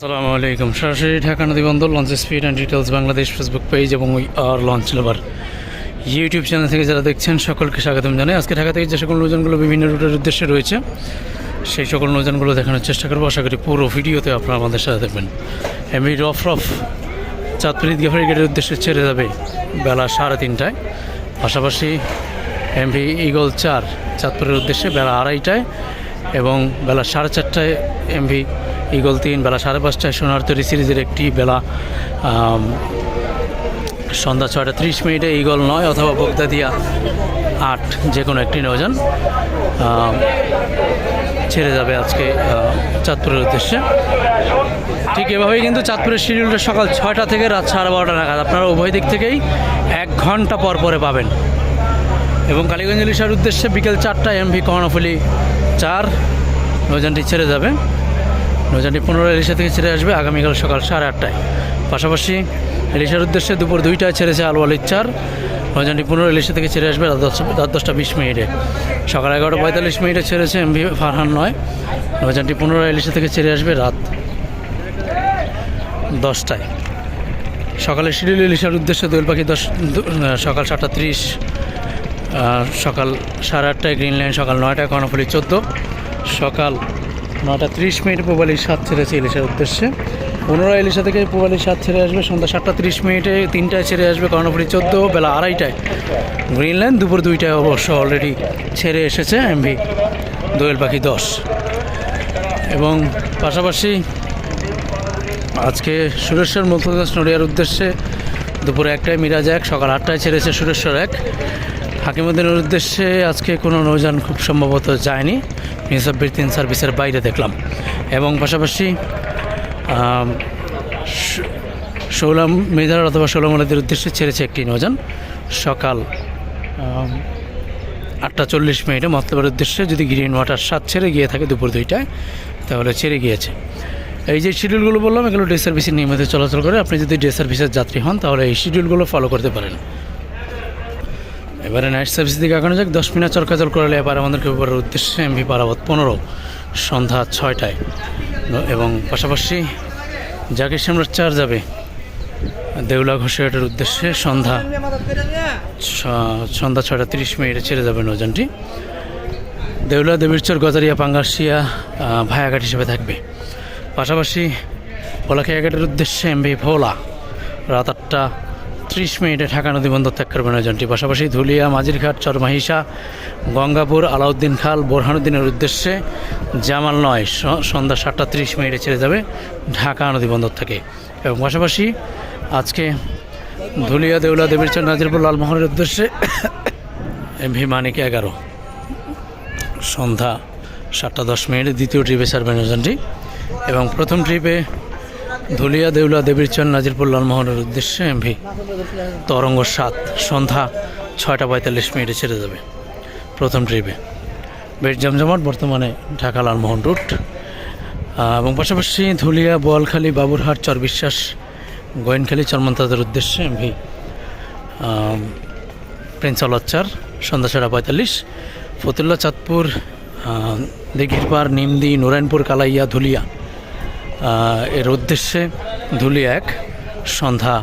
আসসালামু আলাইকুম। সরাসরি ঢাকা নদী বন্দর launch speed and details Bangladesh Facebook page এবং we are launch labour YouTube channel থেকে যারা দেখছেন, সকলকে স্বাগতম জানাই। আজকে ঢাকা থেকে যে সকল নৌজানগুলো বিভিন্ন রুটের উদ্দেশ্যে রয়েছে, সেই সকল নৌজানগুলো দেখানোর চেষ্টা করব। আশা করি পুরো ভিডিওতে আপনারা আমাদের সাথে দেখবেন এমনি রফ রফ চাঁদপুর ঈদগাফারি গেটের উদ্দেশ্যে ছেড়ে যাবে বেলা সাড়ে তিনটায়। পাশাপাশি এমভি ইগল চার চাঁদপুরের উদ্দেশ্যে বেলা আড়াইটায় এবং বেলা সাড়ে চারটায় এমভি ইগল তিন বেলা সাড়ে পাঁচটায় সোনার তৈরি সিরিজের একটি বেলা সন্ধ্যা ছয়টা ত্রিশ মিনিটে ইগল নয় অথবা বগদাদিয়া আট যে কোনো একটি নৌযান ছেড়ে যাবে আজকে চাঁদপুরের উদ্দেশ্যে। ঠিক এভাবেই কিন্তু চাঁদপুরের শিডিউলটা সকাল ছয়টা থেকে রাত সাড়ে বারোটা নাগাদ। আপনারা উভয় দিক থেকেই এক ঘণ্টা পর পরে পাবেন। এবং কালীগঞ্জ ইলিশার উদ্দেশ্যে বিকেল চারটায় এমভি কর্ণফুলি চার নৌযানটি ছেড়ে যাবে। নৌযানটি পনেরো ইলিশা থেকে ছেড়ে আসবে আগামীকাল সকাল সাড়ে আটটায়। পাশাপাশি ইলিশার উদ্দেশ্যে দুপুর দুইটায় ছেড়েছে আলওয়ালির চার। নৌযানটি পনেরো ইলিশা থেকে ছেড়ে আসবে রাত দশটা দশটা বিশ মিনিটে। সকাল এগারোটা পঁয়তাল্লিশ মিনিটে ছেড়েছে এমভি ফারহান নয়। নৌযানটি পনেরো ইলিশা থেকে ছেড়ে আসবে রাত দশটায়। সকালে শিডিউল ইলিশার উদ্দেশ্যে দোয়েল পাখি দশ সকাল সাতটা ত্রিশ সকাল সাড়ে আটটায় গ্রিন লাইন, সকাল নয়টায় কর্ণফুলি চোদ্দ, সকাল নটা ত্রিশ মিনিট পুবালি সাত ছেড়েছে ইলিশের উদ্দেশ্যে। পনেরো ইলিশা থেকে পুবালি সাত ছেড়ে আসবে, সন্ধ্যা সাতটা ত্রিশ মিনিটে তিনটায় ছেড়ে আসবে কর্ণফুলি চোদ্দ, বেলা আড়াইটায়। গ্রিন লাইন দুপুর দুইটায় অবশ্য অলরেডি ছেড়ে এসেছে এমভি দোয়েল পাখি দশ। এবং পাশাপাশি আজকে সুরেশ্বর মুক্তদাস নড়িয়ার উদ্দেশ্যে দুপুরে একটায় মিরাজ এক, সকাল আটটায় ছেড়েছে সুরেশ্বর এক। হাকিমুদ্দিনের উদ্দেশ্যে আজকে কোনো নৌযান খুব সম্ভবত যায়নি। নিউসাব্বির তিন সার্ভিসের বাইরে দেখলাম। এবং পাশাপাশি শৌলাম, মেধার অথবা শৌলামলাদের উদ্দেশ্যে ছেড়েছে একটি নৌযান। সকাল আটটা চল্লিশ মিনিটে মতলবের উদ্দেশ্যে যদি গ্রিন ওয়াটার সাত ছেড়ে গিয়ে থাকে দুপুর দুইটায়, তাহলে ছেড়ে গিয়েছে। এই যে শিডিউলগুলো বললাম, এগুলো ডে সার্ভিসে নিয়মিত চলাচল করে। আপনি যদি ডে সার্ভিসের যাত্রী হন, তাহলে এই শিডিউলগুলো ফলো করতে পারেন। এবারে নাইট সার্ভিস দিকে আগানো যাক। দশ মিনিট চরকাচল করলে এবার আমাদেরকে এবার উদ্দেশ্যে এমভি পারাবত পনেরো, সন্ধ্যা ছয়টায়। এবং পাশাপাশি জাকির সামরার চার যাবে। দেউলা ঘোষেটের উদ্দেশ্যে সন্ধ্যা সন্ধ্যা ছয়টা তিরিশ মিনিটে ছেড়ে যাবে নৌযানটি। দেউলা, দেবীরচর, গজারিয়া পাঙ্গাসিয়া ভায়াঘাট হিসেবে থাকবে। পাশাপাশি ভোলাখিয়াঘাটের উদ্দেশ্যে এমভি ভোলা। রাত আটটা ত্রিশ মিনিটে ঢাকা নদী বন্দর ত্যাগ করবে নৌযানটি পাশাপাশি ধুলিয়া মাঝিরঘাট চরমাহিসা গঙ্গাপুর, আলাউদ্দিন খাল, বোরহানুদ্দিনের উদ্দেশ্যে জামাল নয় সন্ধ্যা সাতটা ত্রিশ মিনিটে ছেড়ে যাবে ঢাকা নদী বন্দর থেকে। এবং পাশাপাশি আজকে ধুলিয়া দেউলা দেবীরচর, নাজিরপুর, লালমোহনের উদ্দেশ্যে এমভি মানিক এগারো। সন্ধ্যা সাতটা দশ মিনিটে দ্বিতীয় ট্রিপে ছাড়বে নৌযানটি এবং প্রথম ট্রিপে ধুলিয়া দেউলা দেবীরচর নাজিরপুর লালমোহনের উদ্দেশ্যে এমভি। তরঙ্গ সাত, সন্ধ্যা ছয়টা পঁয়তাল্লিশ মিনিটে ছেড়ে যাবে। প্রথম ট্রিপে। বেশ জমজমাট, বর্তমানে ঢাকা লালমোহন রুট। এবং পাশাপাশি ধুলিয়া, বোয়ালখালী, বাবুরহাট, চরবিশ্বাস, গোয়েনখালী চরমন্তাদের উদ্দেশ্যে এমভি। প্রিন্স আলাচ্চার সন্ধ্যা ছটা পঁয়তাল্লিশ। ফতুল্লা চাঁদপুর দিঘিরপাড় নিমদি, নারায়ণপুর, কালাইয়া, ধুলিয়া। এর উদ্দেশ্যে ধুলি এক, সন্ধ্যা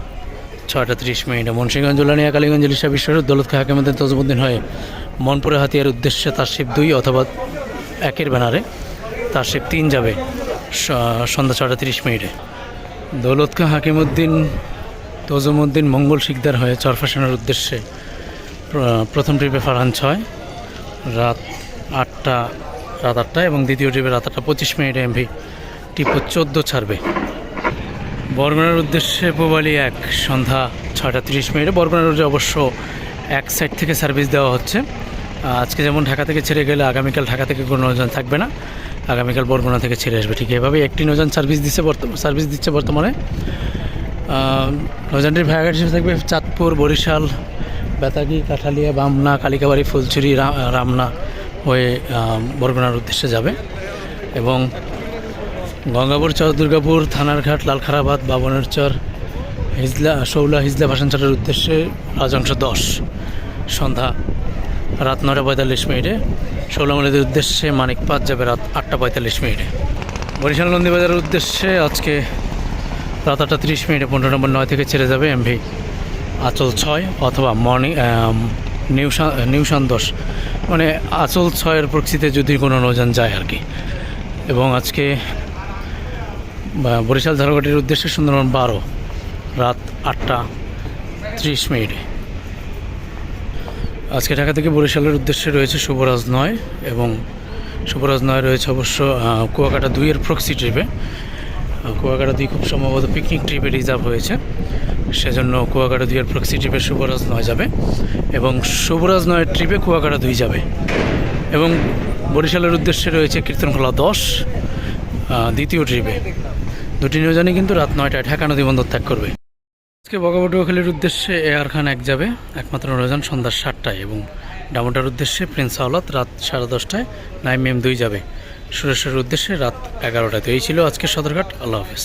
ছয়টা তিরিশ মিনিটে। মুন্সিগঞ্জ, উলানিয়া, কালীগঞ্জ ইলিশা বিশ্বের দৌলত খা হাকিমুদ্দিন তজমুদ্দিন হয়ে মনপুরে হাতিয়ার উদ্দেশ্যে তার শিব দুই অথবা একের ব্যানারে তার শিব তিন যাবে সন্ধ্যা ছটা তিরিশ মিনিটে। দৌলত খা হাকিমুদ্দিন, তজমুদ্দিন, মঙ্গল শিকদার হয়ে চরফাশনের উদ্দেশ্যে প্রথম ট্রিপে ফারহান ছয়, রাত আটটা রাত আটটা এবং দ্বিতীয় ট্রিপে রাত আটটা পঁচিশ মিনিটে এমভি টিপো চোদ্দ ছাড়বে। বরগুনার উদ্দেশ্যে পোবালি এক, সন্ধ্যা ছয়টা তিরিশ মিনিটে। বরগুনার রোডে অবশ্য এক সাইড থেকে সার্ভিস দেওয়া হচ্ছে। আজকে যেমন ঢাকা থেকে ছেড়ে গেলে আগামীকাল ঢাকা থেকে কোনো নৌযান থাকবে না। আগামীকাল বরগুনা থেকে ছেড়ে আসবে, ঠিক এভাবেই একটি নৌযান সার্ভিস দিচ্ছে বর্তমান সার্ভিস দিচ্ছে বর্তমানে। নৌযানটির ভায়াঘাট হিসেবে থাকবে চাঁদপুর, বরিশাল, বেতাগি, কাঠালিয়া, বামনা, কালিকাবাড়ি ফুলচুরি রা- রামনা হয়ে বরগুনার উদ্দেশ্যে যাবে। এবং গঙ্গাপুর চর, দুর্গাপুর, থানার ঘাট, লালখারাবাদ, বাবনের চর, হিজলা, শৌলা, হিজলা ভাসানচরের উদ্দেশ্যে রাজংশ দশ। সন্ধ্যা রাত নটা পঁয়তাল্লিশ মিনিটে। শৌলামলিদের উদ্দেশ্যে মানিক পাঁচ যাবে রাত আটটা পঁয়তাল্লিশ মিনিটে। বরিশাল নন্দীবাজারের উদ্দেশ্যে আজকে রাত আটটা তিরিশ মিনিটে পনেরো নম্বর নয় থেকে ছেড়ে যাবে এমভি আচল ছয় অথবা মর্নিং নিউ নিউশান দশ। মানে আচল ছয়ের প্রকৃতিতে যদি কোনো নৌযান যায় আর কি। এবং আজকে বরিশাল ঝালকাঠির উদ্দেশ্যে সুন্দরবন বারো, রাত আটটা ত্রিশ মিনিটে। আজকে ঢাকা থেকে বরিশালের উদ্দেশ্যে রয়েছে শুভরাজ নয় এবং শুভরাজ নয় রয়েছে অবশ্য কুয়াকাটা দুইয়ের প্রক্সি ট্রিপে কুয়াকাটা দুই খুব সম্ভবত পিকনিক ট্রিপে রিজার্ভ হয়েছে। সেজন্য কুয়াকাটা দুইয়ের প্রক্সি ট্রিপে শুভরাজ নয় যাবে এবং শুভরাজ নয়ের ট্রিপে কুয়াকাটা দুই যাবে। এবং বরিশালের উদ্দেশ্যে রয়েছে কীর্তনখোলা দশ দ্বিতীয় ট্রিপে দুটি নৌজানই কিন্তু রাত নয়টায় ঢাকা নদী বন্দর ত্যাগ করবে। আজকে বগাবটুয়াখালীর উদ্দেশ্যে এয়ার খান এক যাবে, একমাত্র নৌযান সন্ধ্যা সাতটায় এবং ডামোটার উদ্দেশ্যে প্রিন্স আওলাত রাত সাড়ে দশটায়, নাইম এম দুই যাবে। সুরেশ্বরের উদ্দেশ্যে রাত এগারোটায়। তো এই ছিল আজকে সদরঘাট। আল্লাহ হাফেজ।